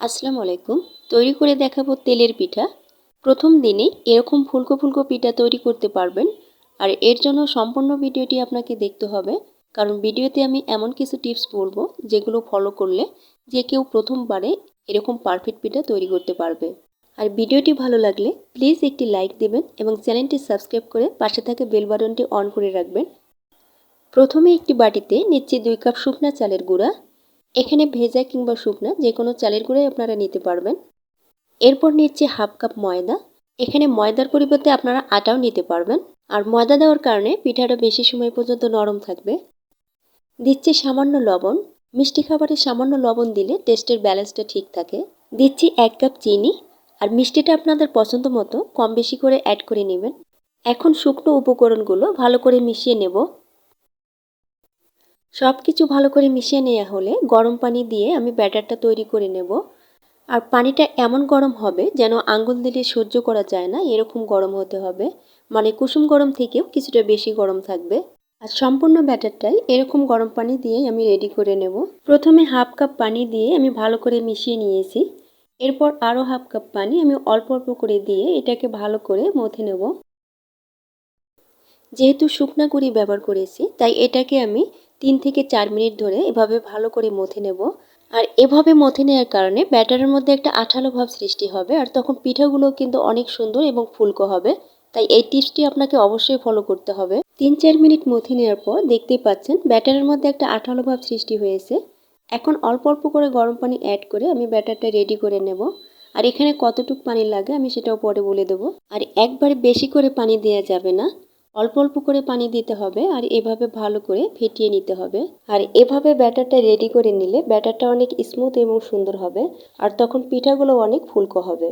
আসসালামু আলাইকুম। তৈরি করে দেখাবো তেলের পিঠা। প্রথম দিনে এরকম ফুলকো ফুলকো পিঠা তৈরি করতে পারবেন। আর এর জন্য সম্পূর্ণ ভিডিওটি আপনাকে দেখতে হবে। কারণ ভিডিওতে আমি এমন কিছু টিপস বলব যেগুলো ফলো করলে যে কেউ প্রথমবারে এরকম পারফেক্ট পিঠা তৈরি করতে পারবে। আর ভিডিওটি ভালো লাগলে প্লিজ একটি লাইক দেবেন এবং চ্যানেলটি সাবস্ক্রাইব করে পাশে থাকা বেল বাটনটি অন করে রাখবেন। প্রথমে একটি বাটিতে নিচ্ছি দুই কাপ শুকনা চালের গুঁড়া। এখানে ভেজা কিংবা শুকনা যে কোনো চালের গুঁড়াই আপনারা নিতে পারবেন। এরপর নিচ্ছি হাফ কাপ ময়দা। এখানে ময়দার পরিবর্তে আপনারা আটাও নিতে পারবেন। আর ময়দা দেওয়ার কারণে পিঠাটা বেশি সময় পর্যন্ত নরম থাকবে। দিচ্ছি সামান্য লবণ। মিষ্টি খাবারে সামান্য লবণ দিলে টেস্টের ব্যালেন্সটা ঠিক থাকে। দিচ্ছি এক কাপ চিনি। আর মিষ্টিটা আপনাদের পছন্দ মতো কম বেশি করে অ্যাড করে নেবেন। এখন শুকনো উপকরণগুলো ভালো করে মিশিয়ে নেব। সব কিছু ভালো করে মিশিয়ে নেওয়া হলে গরম পানি দিয়ে আমি ব্যাটারটা তৈরি করে নেব। আর পানিটা এমন গরম হবে যেন আঙ্গুল দিলে সহ্য করা যায় না, এরকম গরম হতে হবে। মানে কুসুম গরম থেকেও কিছুটা বেশি গরম থাকবে। আর সম্পূর্ণ ব্যাটারটাই এরকম গরম পানি দিয়ে আমি রেডি করে নেব। প্রথমে হাফ কাপ পানি দিয়ে আমি ভালো করে মিশিয়ে নিয়েছি। এরপর আরও হাফ কাপ পানি আমি অল্প অল্প করে দিয়ে এটাকে ভালো করে মথে নেব। যেহেতু শুকনা গুঁড়ি ব্যবহার করেছি, তাই এটাকে আমি তিন থেকে চার মিনিট ধরে এভাবে ভালো করে মথে নেব। আর এভাবে মথে নেওয়ার কারণে ব্যাটারের মধ্যে একটা আঠালো ভাব সৃষ্টি হবে আর তখন পিঠাগুলো কিন্তু অনেক সুন্দর এবং ফুলকো হবে। তাই এই টিপসটি আপনাকে অবশ্যই ফলো করতে হবে। তিন চার মিনিট মথে নেওয়ার পর দেখতেই পাচ্ছেন ব্যাটারের মধ্যে একটা আঠালো ভাব সৃষ্টি হয়েছে। এখন অল্প অল্প করে গরম পানি অ্যাড করে আমি ব্যাটারটা রেডি করে নেব। আর এখানে কতটুক পানি লাগে আমি সেটাও পরে বলে দেবো। আর একবারে বেশি করে পানি দেওয়া যাবে না। অল্প অল্প করে পানি দিতে হবে আর এভাবে ভালো করে ফেটিয়ে নিতে হবে। আর এভাবে ব্যাটারটা রেডি করে নিলে ব্যাটারটা অনেক স্মুথ এবং সুন্দর হবে আর তখন পিঠাগুলো অনেক ফুলকো হবে।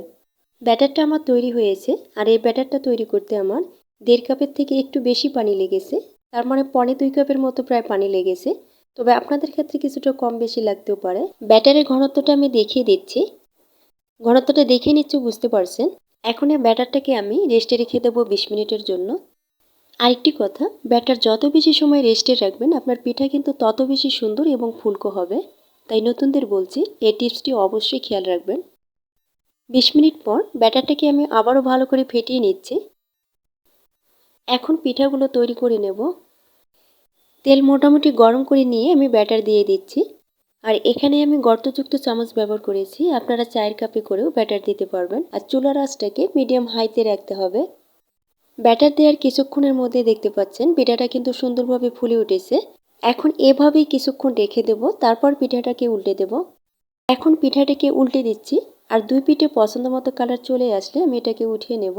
ব্যাটারটা আমার তৈরি হয়েছে আর এই ব্যাটারটা তৈরি করতে আমার দেড় কাপের থেকে একটু বেশি পানি লেগেছে। তার মানে পনে দুই কাপের মতো প্রায় পানি লেগেছে। তবে আপনাদের ক্ষেত্রে কিছুটা কম বেশি লাগতেও পারে। ব্যাটারের ঘনত্বটা আমি দেখিয়ে দিচ্ছি। ঘনত্বটা দেখে নিচ্ছে, বুঝতে পারছেন? এখন এই ব্যাটারটাকে আমি রেস্টে রেখে দেবো বিশ মিনিটের জন্য। আরেকটি কথা, ব্যাটার যত বেশি সময় রেস্টে রাখবেন, আপনার পিঠা কিন্তু তত বেশি সুন্দর এবং ফুলকো হবে। তাই নতুনদের বলছি, এই টিপসটি অবশ্যই খেয়াল রাখবেন। বিশ মিনিট পর ব্যাটারটাকে আমি আবারও ভালো করে ফেটিয়ে নিচ্ছি। এখন পিঠাগুলো তৈরি করে নেব। তেল মোটামুটি গরম করে নিয়ে আমি ব্যাটার দিয়ে দিচ্ছি। আর এখানে আমি গর্তযুক্ত চামচ ব্যবহার করেছি। আপনারা চায়ের কাপে করেও ব্যাটার দিতে পারবেন। আর চুলার আঁচটাকে মিডিয়াম হাইতে রাখতে হবে। ব্যাটার দেওয়ার কিছুক্ষণের মধ্যে দেখতে পাচ্ছেন পিঠাটা কিন্তু সুন্দরভাবে ফুলে উঠেছে। এখন এভাবেই কিছুক্ষণ রেখে দেব, তারপর পিঠাটাকে উল্টে দেব। এখন পিঠাটাকে উল্টে দিচ্ছি, আর দুই পিঠে পছন্দ মতো কালার চলে আসলে আমি এটাকে উঠিয়ে নেব।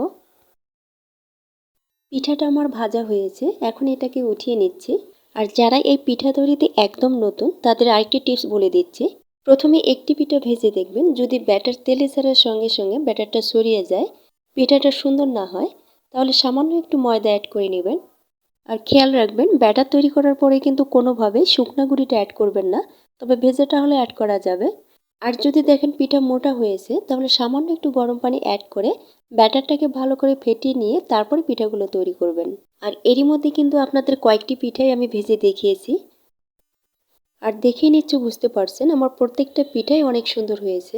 পিঠাটা আমার ভাজা হয়েছে, এখন এটাকে উঠিয়ে নিচ্ছি। আর যারা এই পিঠা তৈরিতে একদম নতুন, তাদের আরেকটি টিপস বলে দিচ্ছি। প্রথমে একটি পিঠা ভেজে দেখবেন, যদি ব্যাটার তেলে ছাড়ার সঙ্গে সঙ্গে ব্যাটারটা সরিয়ে যায়, পিঠাটা সুন্দর না হয় তাহলে সামান্য একটু ময়দা অ্যাড করে নেবেন। আর খেয়াল রাখবেন, ব্যাটার তৈরি করার পরে কিন্তু কোনোভাবে শুকনা গুঁড়িটা অ্যাড করবেন না, তবে ভেজাটা হলে অ্যাড করা যাবে। আর যদি দেখেন পিঠা মোটা হয়েছে, তাহলে সামান্য একটু গরম পানি অ্যাড করে ব্যাটারটাকে ভালো করে ফেটিয়ে নিয়ে তারপরে পিঠাগুলো তৈরি করবেন। আর এরই মধ্যে কিন্তু আপনাদের কয়েকটি পিঠাই আমি ভেজে দেখিয়েছি। আর দেখে নিচ্ছে বুঝতে পারছেন, আমার প্রত্যেকটা পিঠাই অনেক সুন্দর হয়েছে।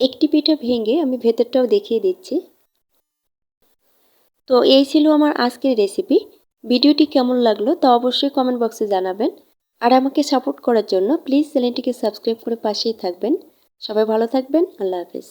একটি পিঠা ভেঙে আমি ভেতরটাও দেখিয়ে দিচ্ছি। তো এই ছিল আমার আজকের রেসিপি ভিডিওটি কেমন লাগল তা অবশ্যই কমেন্ট বক্সে জানাবেন। আর আমাকে সাপোর্ট করার জন্য প্লিজ চ্যানেলটিকে সাবস্ক্রাইব করে পাশেই থাকবেন। সবাই ভালো থাকবেন। আল্লাহ হাফেজ।